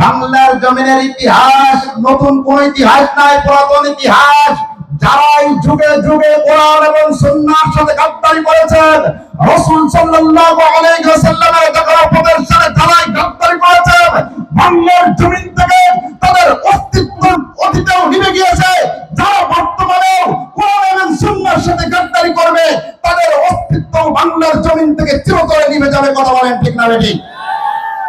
বাংলার জমিনের ইতিহাস, নতুন কোন ইতিহাস নাই, পুরাতন ইতিহাস। যারাই যুগে যুগে কোরআন এবং সুন্নাহর সাথে গাদ্দারি করেছেন, রাসূল সাল্লাল্লাহু আলাইহি ওয়াসাল্লামের দেখানো পথের সাথে যারাই গাদ্দারি করেছেন, বাংলার জমিন থেকে তাদের অস্তিত্ব অতীতেও নিভে গিয়েছে। যারা বর্তমানে কোরআন এবং সুন্নাহর সাথে গাদ্দারি করবে, তাদের অস্তিত্ব বাংলার জমিন থেকে চিরতরে নিভে যাবে, কথা বলেন ঠিক না বেঠিক?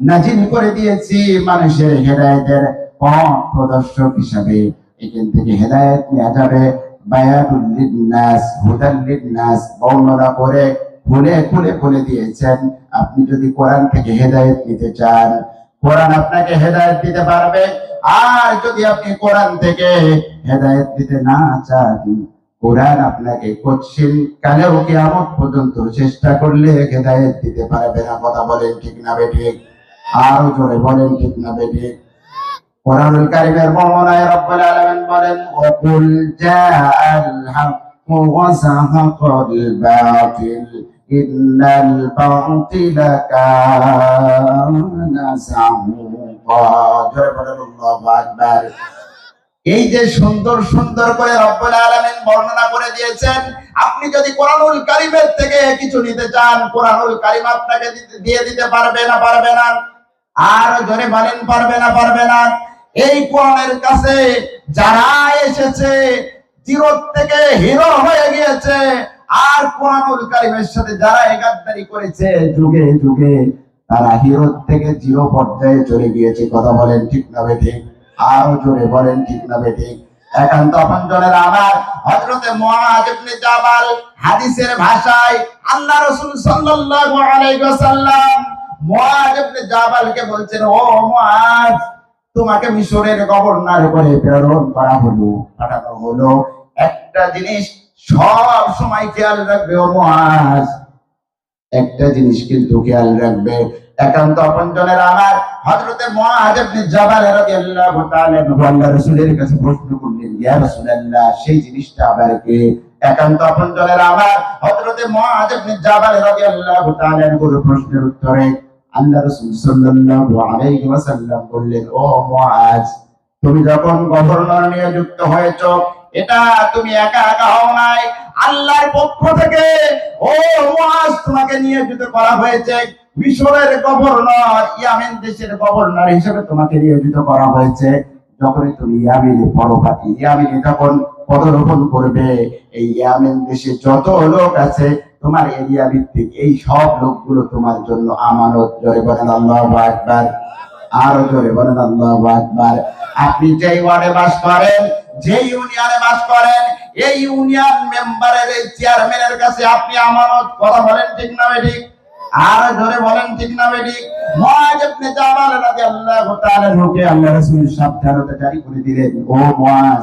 নাজিল করে দিয়েছি মানুষের হেদায়েতের পথ প্রদর্শক হিসাবে। এখান থেকে হেদায়েত নেওয়া যাবে। আপনি যদি কোরআন থেকে হেদায়েত নিতে চান, কোরআন আপনাকে হেদায়েত দিতে পারবে। আর যদি আপনি কোরআন থেকে হেদায়েত দিতে না চান, কোরআন আপনাকে কচ্ছিন কালেও কিয়ামত পর্যন্ত চেষ্টা করলে হেদায়েত দিতে পারবে না। কথা বলেন ঠিক না বেঠিক আরও জোরে বলেন ঠিক না কোরআনুল কারীমের রব্বুল আলামিন বলেন জাআল বাতিল, ইন্নাল কানা জোরে বলেন, আল্লাহু আকবার। এই যে সুন্দর সুন্দর করে রব্বুল আলামিন বর্ণনা করে দিয়েছেন, আপনি যদি কোরআনুল কারীমের থেকে কিছু নিতে চান, কোরআনুল কারীম আপনাকে দিয়ে দিতে পারবে না পারবে না। আর জোরে বলেন, পারবে না পারবে না। এই কোরআনের কাছে যারা এসেছে জিরো থেকে হিরো হয়ে গিয়েছে, আর কোরআনুল কারীমের সাথে যারা একাত্তারি করেছে, যুগে যুগে তারা হিরো থেকে জিরো পর্যায়ে চলে গিয়েছে। কথা বলেন ঠিক না ঠিক আরও জোরে বলেন ঠিক না বেঠিক একান্ত আপনজনের আমার হযরতে মুআজ জাবাল হাদিসের ভাষায় আল্লাহ রাসূল সাল্লাল্লাহু আলাইহি ওয়াসাল্লাম তোমাকে মিশরের করে প্রেরণ করা হলো, পাঠানো হলো। একটা জিনিস সব সময় খেয়াল রাখবে, ও মুআজ একটা জিনিস কিন্তু খেয়াল রাখবে। একান্ত আমার রাদিয়াল্লাহু তাআলা আনহু আল্লাহ সেই জিনিসটা আবার কে? একান্ত আমার হযরতে মুআজ ইবনে জাবাল রাদিয়াল্লাহু প্রশ্নের উত্তরে আল্লাহ সাল্লাল্লাহু আলাইহি ওয়াসাল্লাম বললেন, ও মুআজ, তুমি যখন গভর্নর হয়েছো, এটা তুমি একা একা হও নাই। আল্লাহর পক্ষ থেকে, ও মুআজ, তোমাকে নিয়োজিত করা হয়েছে। মিশরের গভর্নর, ইয়ামেন দেশের গভর্নর হিসেবে তোমাকে নিয়োজিত করা হয়েছে। যখনই তুমি ইয়ামিনে পরপাতি, ইয়ামিনে যখন পদরোপণ করবে, এই ইয়ামেন দেশে যত লোক আছে তোমার এরিয়া ভিত্তিক এই সব লোকগুলো তোমার জন্য আমানত। জোরে বলেন আল্লাহু আকবার। আরও জোরে বলেন আল্লাহু আকবার। আপনি যেই ওয়ার্ডে বাস করেন যে ইউনিয়নে বাস করেন, এই ইউনিয়ন মেম্বারের, এই চেয়ারম্যানের কাছে আপনি আমানত। কথা বলেন ঠিক না ঠিক আর ধরে বলেন ঠিক না বেঠিক মুআজ ইবনে জাবাল রাদিয়াল্লাহু তাআলা নুকে আল্লাহ রাসূল সাবধানতা জারি করে দিলেন। ও মুআজ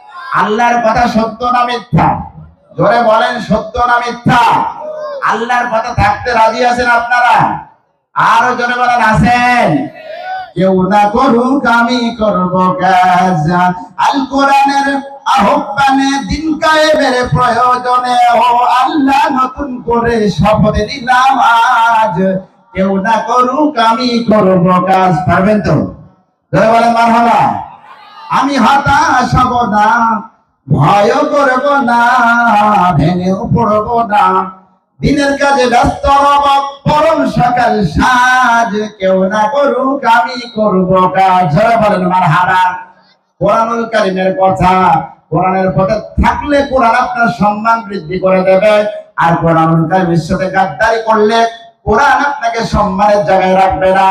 আল্লাহর কথা সত্য না মিথ্যা? জোরে বলেন, সত্য না মিথ্যা? আল্লাহর কথা থাকতে রাজি আছেন আপনারা? আরও জোরে বলেন, আছেন? কেউ না করুক, আমি করব কাজ আল কোরআনের আহ্বানে দিন কায়েমের প্রয়োজনে, ও আল্লাহ নতুন করে শপথ দিলাম আজ। কেউ না করুক, আমি করব কাজ পারবেন তো? ধরে বলেন, মারহাবা। আমি হতাশ হব না, ভয় করব না ভেঙেও পড়ব না। দিনের কাজে ব্যস্ত হব, পরম সকাল সাজ, কেউ না করুক, আমি করব কাজ। বলেন মারহাবা। কোরআনুল কারিমের কথা, কোরআনের পথে থাকলে কোরআন আপনার সম্মান বৃদ্ধি করে দেবে। আর কোরআনুল কারিমের সাথে গাদ্দারি করলে কোরআন আপনাকে সম্মানের জায়গায় রাখবে না।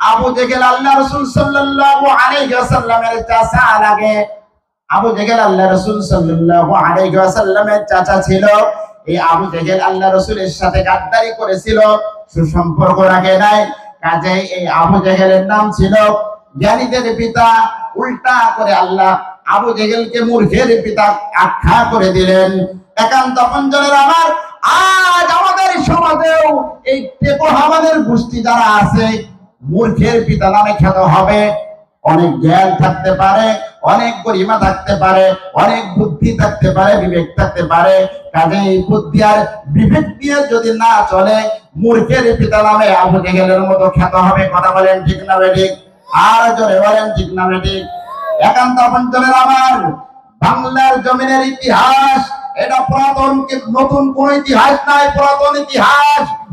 আবু জেগেল আল্লাহ রসুল সাল্লাল্লাহু আলাইহি ওয়াসাল্লামের চাচা আবু জেগেল আল্লাহ রসুল সাল্লাল্লাহু আলাইহি চাচা ছিল। এই আবু জেগেল আল্লাহ রসুলের সাথে গাদ্দারি করেছিল, সুসম্পর্ক রাখে নাই। কাজে এই আবু জেগেলের নাম ছিল জ্ঞানীদের পিতা। উল্টা করে আল্লাহ আবু জেগেলকে মূর্খের পিতা আখ্যা করে দিলেন। একান্ত পঞ্চলের আমার আজ আমাদের সমাজেও এই টেপো হামাদের গোষ্ঠী যারা আছে মূর্খের পিতা নামে খ্যাত হবে। অনেক জ্ঞান থাকতে পারে, অনেক গরিমা থাকতে পারে, অনেক বুদ্ধি থাকতে পারে, বিবেক থাকতে পারে। কাজে এই বুদ্ধি আর বিবেক দিয়ে যদি না চলে, মূর্খের পিতা নামে আবু জেগেলের মতো খ্যাত হবে। কথা বলেন ঠিক না ঠিক আর জোরে বলেন ঠিক না ঠিক একান্ত পঞ্চলের আমার বাংলার জমিনের ইতিহাস, এটা পুরাতন নতুন কোন ইতিহাস নাই, পুরাতন ইতিহাস।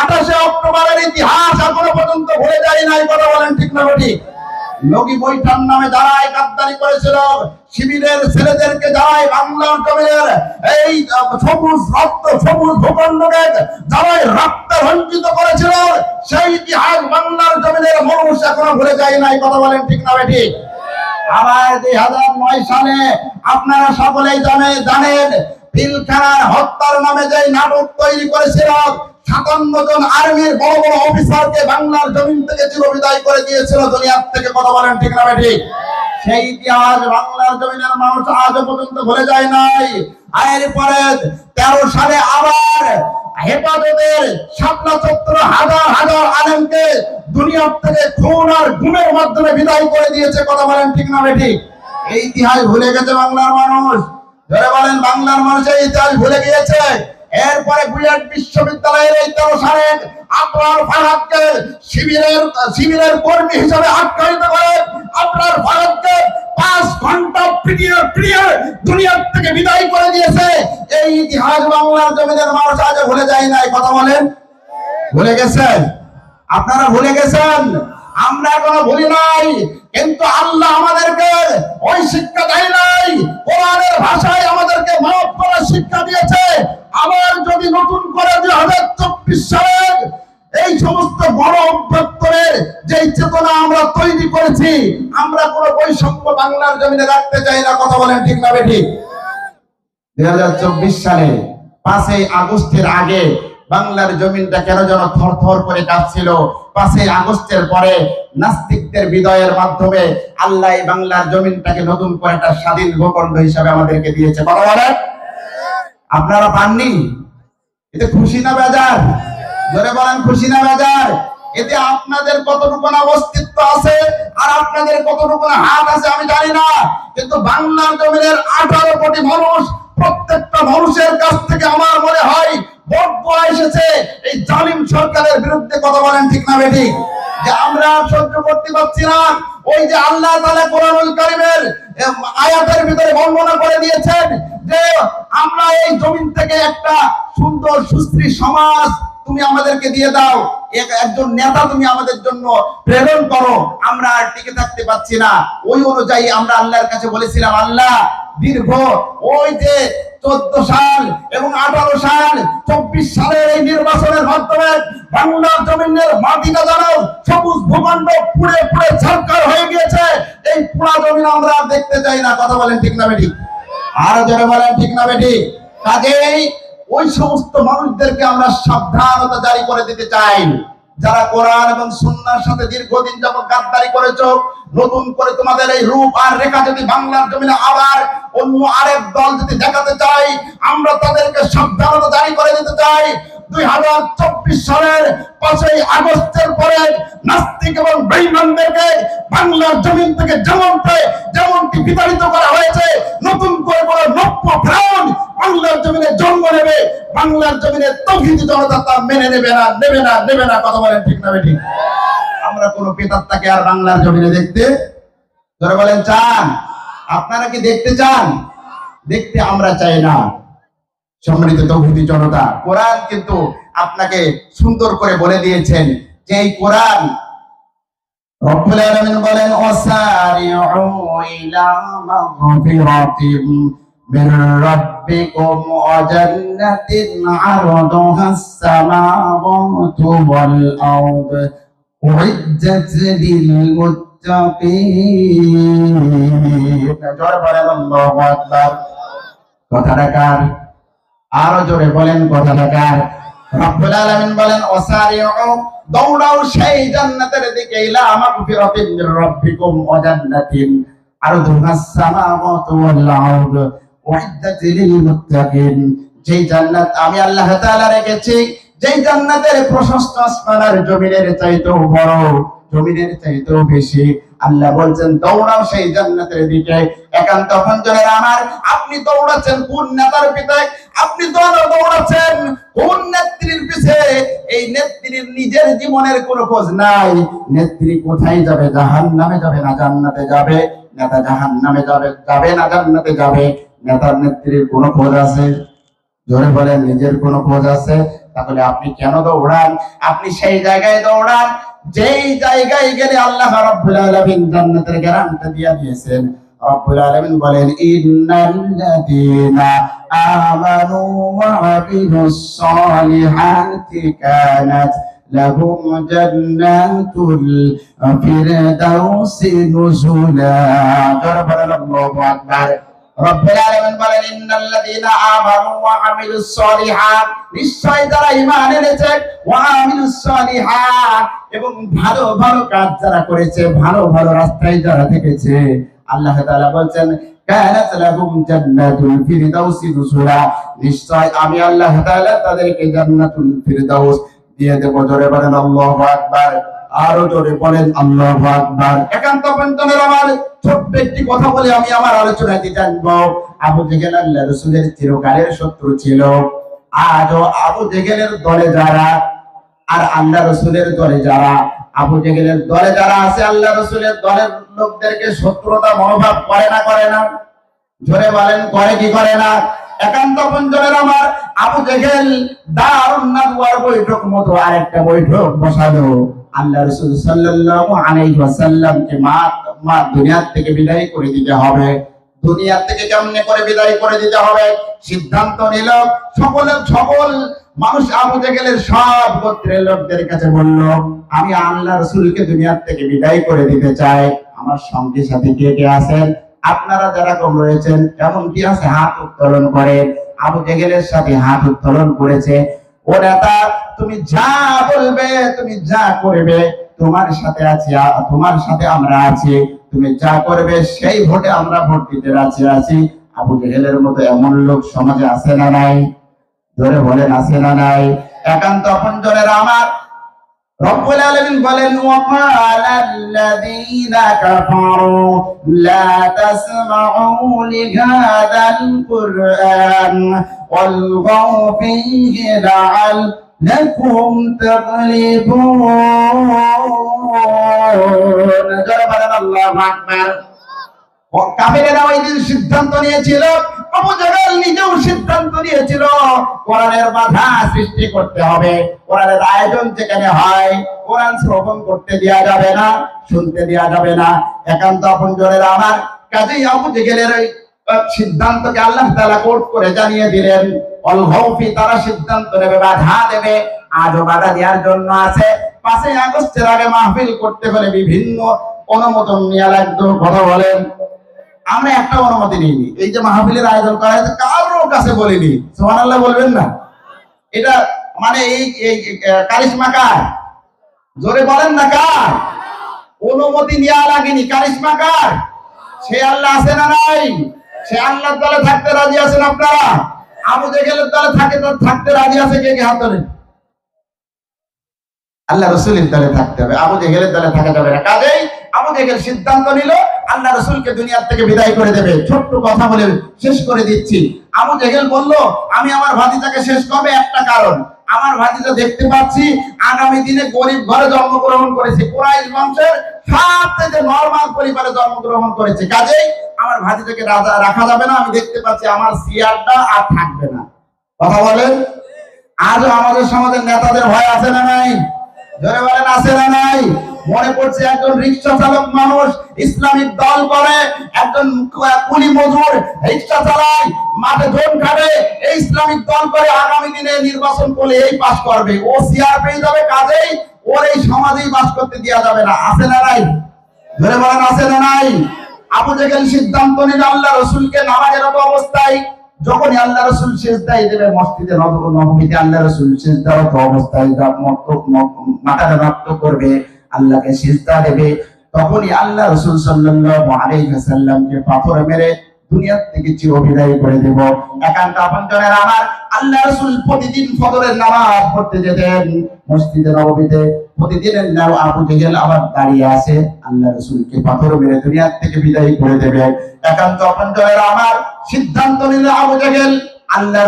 আঠাশে অক্টোবরের ইতিহাস এখনও পর্যন্ত ভুলে যাই নাই, কথা বলেন ঠিক না ঠিক লগি বৈঠান নামে যারাই গাদ্দারি করেছিল, শিবিরের ছেলেদেরকে যারাই বাংলা জমিনের এই সবুজ রক্ত, সবুজ ভূখণ্ডকে যারাই রক্ত রঞ্জিত করেছিল, সেই ইতিহাস বাংলার জমিনের মানুষ এখনও ভুলে যায় নাই, কথা বলেন ঠিক না ঠিক আবার দুই হাজার নয় সালে আপনারা সকলেই জানে, জানেন পিলখানার হত্যার নামে যে নাটক তৈরি করেছিল সাতান্ন জন বড় বড় অফিসারকে বাংলার জমিন থেকে করে দিয়েছিল, দুনিয়ার থেকে কথা বলেন ঠিক না সেই ইতিহাস বাংলার জমিনের মানুষ ভুলে যায় নাই। পরে তেরো সালে আবার হাজার হাজার দুনিয়ার থেকে খুন আর গুমের মাধ্যমে বিদায় করে দিয়েছে, কথা বলেন ঠিক না এই ইতিহাস ভুলে গেছে বাংলার মানুষ। ধরে বলেন বাংলার মানুষ ইতিহাস ভুলে গিয়েছে। এরপরে বুয়েট বিশ্ববিদ্যালয়ের এই তেরো সালে আপনার ফারাদকে শিবিরের শিবিরের কর্মী হিসাবে আখ্যায়িত করে আপনার ফারাদকে পাঁচ ঘণ্টা পিটিয়ে পিটিয়ে দুনিয়ার থেকে বিদায় করে দিয়েছে। এই ইতিহাস বাংলার জমিনের মানুষ আজ ভুলে যায় নাই। কথা বলেন? ভুলে গেছেন? আপনারা ভুলে গেছেন? আমরা কোনো ভুলি নাই, কিন্তু আল্লাহ আমাদেরকে ওই শিক্ষা দেয় নাই। কোরআনের ভাষায় আমাদেরকে মাফ করার শিক্ষা দিয়েছে। আবার যদি নতুন করে দুই হাজার চব্বিশ সালের এই সমস্ত বড় অভ্যন্তরের যে চেতনা আমরা তৈরি করেছি, আমরা কোনো বৈষম্য বাংলার জমিনে রাখতে চাই না, কথা বলেন ঠিক না বেঠিক? দুই সালে পাঁচই আগস্টের আগে বাংলার জমিনটা কেন যেন থরথর করে কাঁপছিল? পাঁচই আগস্টের পরে নাস্তিকদের বিদয়ের মাধ্যমে আল্লাহ বাংলার জমিনটাকে নতুন করে একটা স্বাধীন ভূখণ্ড হিসাবে আমাদেরকে দিয়েছে। বড় আপনারা পাননি? এতে খুশি না বেজার? জোরে বলেন, খুশি না বেজার? এতে আপনাদের কতটুকু অস্তিত্ব আছে আর আপনাদের কতটুকু হাত আছে আমি জানি না। কিন্তু বাংলার জমিনের আঠারো কোটি মানুষ প্রত্যেকটা মানুষের কাছ থেকে আমার মনে হয় সুন্দর সমাজ তুমি আমাদেরকে দিয়ে দাও। এক- একজন নেতা তুমি আমাদের জন্য প্রেরণ করো। আমরা আর টিকে থাকতে পারছি না। ওই অনুযায়ী আমরা আল্লাহর কাছে বলেছিলাম, আল্লাহ, দীর্ঘ, ওই যে চোদ্দ সাল এবং আঠারো সাল, চব্বিশ সালের এই নির্বাচনের মাধ্যমে বাংলার জমিনের মাটিটা জানো সবুজ ভূখণ্ড পুড়ে পুড়ে হয়ে গিয়েছে, এই পুরা জমিন আমরা দেখতে চাই না। কথা বলেন ঠিক না বেটি আর যারা বলেন ঠিক না বেটি কাজেই ওই সমস্ত মানুষদেরকে আমরা সাবধানতা জারি করে দিতে চাই। যারা কোরআন এবং সুন্নাহর সাথে দীর্ঘদিন যাবত গাদ্দারি করেছ নতুন করে তোমাদের এই রূপ আর রেখা যদি বাংলার জমিনে আবার অন্য আরেক দল যদি দেখাতে চাই, আমরা তাদেরকে সাবধানতা জারি করে দিতে চাই। দুই হাজার চব্বিশ সালের পাঁচই আগস্টের পরে নাস্তিক এবং বেইমানদেরকে বাংলার জমিন থেকে যেমনটি যেমনটি বিতাড়িত করা হয়েছে, নতুন করে করে নব্য ফ্রাউন বাংলার জমিনে জন্ম নেবে, বাংলার জমিনে তৌহিদি জনতা তা মেনে নেবে না নেবে না নেবে না, কথা বলেন ঠিক না ঠিক আমরা কোন পেতাত্তাকে আর বাংলার জমিনে দেখতে, ধরে বলেন চান। আপনারা কি দেখতে চান? দেখতে আমরা চাই না। সম্মানিত তৌহিদি জনতা, কোরআন কিন্তু আপনাকে সুন্দর করে বলে দিয়েছেন যে এই কোরআন বলেন উইজ্জাত লিল কথাটা আরও জোরে বলেন কথাটা কার রব্বুল আলামিন বলেন দৌড়াও সেই জান্নাতের দিকে ইলা মাগফিরাতিন মির রাব্বিকুম ওয়া জান্নাতিন। আরদুহাস সামাওয়াতু ওয়াল আরদ লিল মুত্তাকিন। যেই জান্নাত আমি আল্লাহ তাআলা রেখেছি যেই জান্নাতের প্রশস্ত আসমান আর জমিনের চাইতেও বড়, জমিনের চাইতেও বেশি। আল্লাহ বলছেন, দৌড়াও সেই জান্নাতের দিকে। একান্ত আপনজনের আমার, আপনি দৌড়াচ্ছেন কোন নেতার পিতায় আপনি দৌড়- দৌড়াচ্ছেন কোন নেত্রীর পিছে এই নেত্রীর নিজের জীবনের কোনো খোঁজ নাই। নেত্রী কোথায় যাবে? জাহান নামে যাবে না জান্নাতে যাবে? নেতা জাহান নামে যাবে যাবে না জান্নাতে যাবে? নেতার নেত্রীর কোনো খোঁজ আছে? জোরে বলেন, নিজের কোনো খোঁজ আছে? তাহলে আপনি কেন দৌড়ান? আপনি সেই জায়গায় দৌড়ান, যেই জায়গায় গেলে আল্লাহ রাব্বুল আলামিন জান্নাতের গ্যারান্টি দিয়ে দিয়েছেন। রব্বুল আলামিন বলেন ইন্নাল্লাযীনা আমানু ওয়া আমিলুস সালিহাতি কানাত লাহুম জান্নাতুল ফিরদাউসি নুজুলা। দরবার আল্লাহু আকবার। রব্বুল আলামিন বলেন, ইন্নাল্লাযীনা আমানু ওয়া আমিলুস সলিহাত। নিশ্চয় যারা ঈমান এনেছে ওয়া আমিলুস সলিহাত। এবং ভালো ভালো কাজ যারা করেছে, ভালো ভালো রাস্তায় যারা থেকেছে, আল্লাহ তাআলা বলছেন, কানাত লাহুম জান্নাতুল ফিরদাউস নুজুলা। নিশ্চয় আমি আল্লাহ তাআলা তাদেরকে জান্নাতুল ফিরদাউস দিয়ে দেব। জোরে বলেন, আল্লাহু আকবার। আরও জোরে বলেন, আল্লাহ আকবার। একান্ত পঞ্চমের আমার ছোট্ট একটি কথা বলে আমি আমার আলোচনাতে জানব আবু জেহেল আল্লাহ রসুলের চিরকালের শত্রু ছিল। আজও আবু জেহেলের দলে যারা, আর আল্লাহ রসুলের দলে যারা, আবু জেহেলের দলে যারা আছে, আল্লাহ রসুলের দলের লোকদেরকে শত্রুতা মনোভাব করে না করে না। জোরে বলেন, করে কি করে না? একান্ত পঞ্চমের আমার আবু জেহেল দারুণ নাদওয়ার বৈঠক মতো আরেকটা বৈঠক বসালো। আল্লাহ রসুল আলাইহি ওয়াসাল্লামকে মা মা দুনিয়া থেকে বিদায় করে দিতে হবে। দুনিয়া থেকে কেমনে করে বিদায় করে দিতে হবে? সিদ্ধান্ত নিল সকলের সকল মানুষ জেহেলের সব গোত্রের লোকদের কাছে বলল, আমি আল্লাহ রসুলকে দুনিয়ার থেকে বিদায় করে দিতে চাই। আমার সঙ্গে সাথে কে কে আছেন? আপনারা যারা কম রয়েছেন এমন কি আছে? হাত উত্তোলন করে। আবু জেহেলের সাথে হাত উত্তোলন করেছে। ও নেতা তুমি যা বলবে, তুমি যা করবে, তোমার সাথে আছি তোমার সাথে আমরা আছি, তুমি যা করবে, সেই ভোটে আমরা ভোট দিতে রাজি আছি। আবু জেহেলের মতো এমন লোক সমাজে আছে না নাই? ধরে বলেন, আছে না নাই? একান্ত আপনজনের আমার। রব্বুল বলেন জোরে বলেন আল্লাহু ওই দিন সিদ্ধান্ত নিয়েছিল নিজেও সিদ্ধান্ত নিয়েছিল কোরআনের বাধা সৃষ্টি করতে হবে। কোরআনের আয়োজন যেখানে হয় কোরআন শ্রবণ করতে দেওয়া যাবে না শুনতে দেওয়া যাবে না। একান্ত আপন জনের আমার কাজেই আবু আহ, সিদ্ধান্তকে আল্লাহ তাআলা কোর্ট করে জানিয়ে দিলেন। অল তারা সিদ্ধান্ত নেবে, বাধা দেবে, আজও বাধা দেওয়ার জন্য আছে। পাঁচই আগস্টের আগে মাহফিল করতে হলে বিভিন্ন অনুমোদন নেওয়া লাগতো। কথা বলেন, আমরা একটা অনুমতি নিইনি। এই যে মাহফিলের আয়োজন করা হয়েছে, কারোর কাছে বলিনি। সোহান আল্লাহ বলবেন না? এটা মানে এই এই কারিশমা কার? জোরে বলেন না কার? অনুমতি নেওয়া লাগেনি। কারিশমা কার? সে আল্লাহ আছে না নাই? সে আল্লাহর দলে থাকতে রাজি আছেন আপনারা? থাকে থাকতে রাজি আছে কে কে আল্লাহ রসুলের থাকতে হবে থাকা যাবে না। কাজেই সিদ্ধান্ত নিল, আল্লাহ রসুলকে দুনিয়ার থেকে বিদায় করে দেবে। ছোট্ট কথা বলে শেষ করে দিচ্ছি। আবু জেহেল বলল, আমি আমার ভাতিজাকে শেষ করবে একটা কারণ। আমার ভাতিজা দেখতে পাচ্ছি, আগামী দিনে গরিব ঘরে জন্মগ্রহণ করেছে। কোরাইশ বংশের মনে মানুষ ইসলামিক দল করে, একজন কুলি মজুর রিক্সা চালায়, মাঠে ধন খাবে, এই ইসলামিক দল করে আগামী দিনে নির্বাচন করলে এই পাশ করবে। ও সিআর পেয়ে যাবে, কাজেই ওর এই সমাজেই বাস করতে দেওয়া যাবে না। আছে না নাই? ধরে বলেন আছে না নাই? আবু জেহেল সিদ্ধান্ত নিল আল্লাহ রসুলকে নামাজের অবস্থায় যখনই আল্লাহ রসুল শেষদাই দেবে, মসজিদে নব- নবমীতে আল্লাহ রসুল শেষদারত অবস্থায় মাথাটা নত করবে, আল্লাহকে সিজদা দেবে। তখনই আল্লাহ রসুল সাল্লাল্লাহু আলাইহি পাথর মেরে দুনিয়ার থেকে চিরবিদায় করে দেব। একান্ত আপনজনের আমার আল্লাহ রসুল প্রতিদিন নামাজ পড়তে যেতেন। মসজিদে প্রতিদিনের নাম আবু জেহেল আবার দাঁড়িয়ে আছে। আল্লাহ পাথর মেরে থেকে বিদায় করে দেবে। একান্ত আপনজনের আমার সিদ্ধান্ত আবু জেহেল আল্লাহ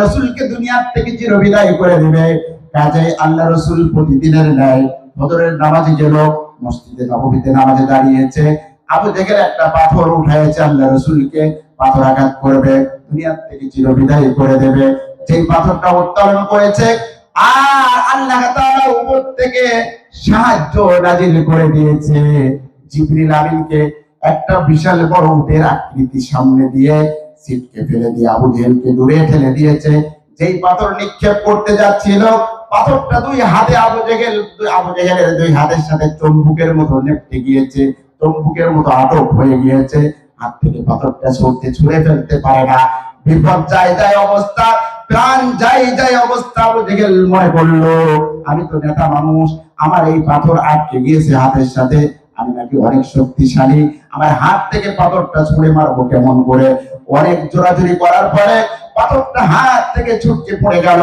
থেকে চিরবিদায় করে দেবে। কাজে আল্লাহ রসুল প্রতিদিনের নামাজে গেল, মসজিদে নামাজে দাঁড়িয়েছে। আবু জেহেল একটা পাথর উঠাইছে আল্লাহ রসুলকে। পাথর আঘাত করবে দুনিয়ার থেকে চিরবিদায় করে দেবে। যেই পাথরটা উত্তোলন করেছে, আর আল্লাহ তাআলা উপর থেকে সাহায্য নাজিল করে দিয়েছে। জিবরিল আমিনকে একটা বিশাল বড় উটের আকৃতি সামনে দিয়ে সিটকে ফেলে দিয়ে আবু জেহেলকে দূরে ঠেলে দিয়েছে। যেই পাথর নিক্ষেপ করতে যাচ্ছিল, পাথরটা দুই হাতে আবু জেহেল, দুই- আবু জেহেলের দুই হাতের সাথে চম্বুকের মতো নেপটে গিয়েছে। চম্বুকের মতো আটক হয়ে গিয়েছে। হাত থেকে পাথরটা ছুটতে ছুঁড়ে ফেলতে পারে না। বিপদ যায় অবস্থা, প্রাণ যাই অবস্থা জেহেল মনে করল আমি তো নেতা মানুষ, আমার এই পাথর আটকে গিয়েছে হাতের সাথে, আমি নাকি অনেক শক্তিশালী, আমার হাত থেকে পাথরটা ছুঁড়ে মারবো কেমন করে? অনেক জোরাজুরি করার পরে পাথরটা হাত থেকে ছুটকে পড়ে গেল।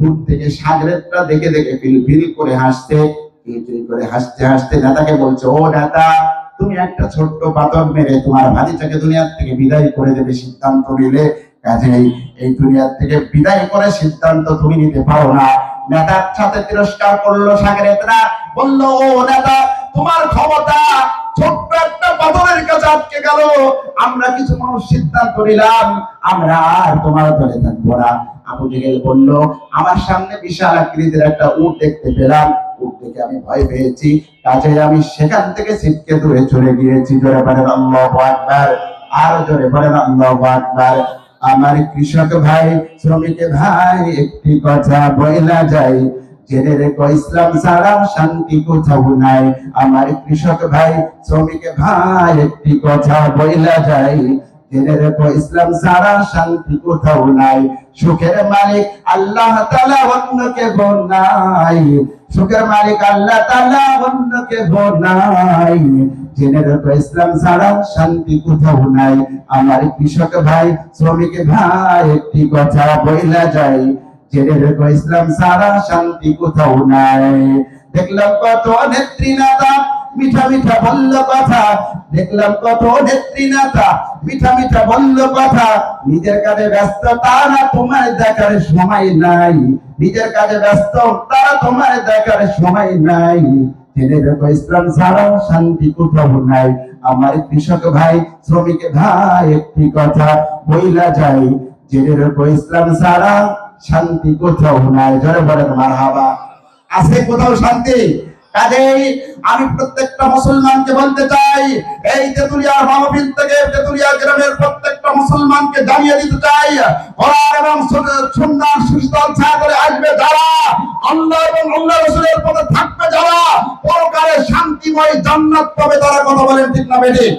দূর থেকে সাগরেরটা দেখে দেখে ফিল ফিল করে হাসতে ফিল করে হাসতে হাসতে নেতাকে বলছে, ও নেতা তুমি একটা ছোট্ট পাথর মেরে তোমার ভাতিটাকে দুনিয়ার থেকে বিদায় করে দেবে সিদ্ধান্ত নিলে, কাজেই এই দুনিয়ার থেকে বিদায় করে সিদ্ধান্ত তুমি নিতে পারো না। নেতার সাথে তিরস্কার করল সাগরেতরা, বলল, ও নেতা, তোমার ক্ষমতা ছোট্ট একটা পাথরের কাছে আটকে গেল। আমরা কিছু মানুষ সিদ্ধান্ত নিলাম, আমরা আর তোমার দলে থাকব না। আবু বলল, আমার সামনে বিশাল আকৃতির একটা উট দেখতে পেলাম। উট দেখে আমি ভয় পেয়েছি। কাজে আমি সেখান থেকে ছিটকে দূরে চলে গিয়েছি। জোরে বলেন আল্লাহু আকবার। আর জোরে বলেন আল্লাহু আকবার। আমার কৃষক ভাই, শ্রমিক ভাই, একটি কথা বইলা যায়। জেনে রেখো, ইসলাম ছাড়া শান্তি কোথাও নাই। আমার কৃষক ভাই, শ্রমিক ভাই, একটি কথা বইলা যায়। জেনে রেখো, ইসলাম ছাড়া শান্তি কোথাও নাই। সুখের মালিক আল্লাহ তাআলা অন্য কেহ নাই সুখের মালিক আল্লাহ তাআলা অন্য কেহ নাই জেনে রেখো, ইসলাম ছাড়া শান্তি কোথাও নাই। আমার কৃষক ভাই, শ্রমিক ভাই, একটি কথা বইলা যায়। রেখো ইসলাম ছাড়া শান্তি কোথাও নাই। দেখলাম কত নেত্রী নেতা মিঠা মিঠা বলল কথা। দেখলাম কত নেত্রী নেতা মিঠা মিঠা বলল কথা। নিজের কাজে ব্যস্ত, তারা তোমার দেখার সময় নাই। নিজের কাজে ব্যস্ত, তারা তোমার দেখার সময় নাই। জেনে রেখো ইসলাম ছাড়া শান্তি কোথাও নাই। আমার কৃষক ভাই, শ্রমিক ভাই, একটি কথা বইলা যাই জেনে রেখো ইসলাম ছাড়া শান্তি কোথাও নাই। জোরে বলেন, মারহাবা। আছে কোথাও শান্তি? কাজেই আমি প্রত্যেকটা মুসলমানকে বলতে চাই, এই তেতুলিয়া মাহফিল থেকে তেতুলিয়া গ্রামের প্রত্যেকটা মুসলমানকে জানিয়ে দিতে চাই এবং সুন্নাহর সুস্থল করে আসবে যারা, আল্লাহ এবং আল্লাহ রাসূলের পথে থাকবে যারা, পরকালে শান্তিময় জান্নাত পাবে তারা। কথা বলেন ঠিক না বেঠিক?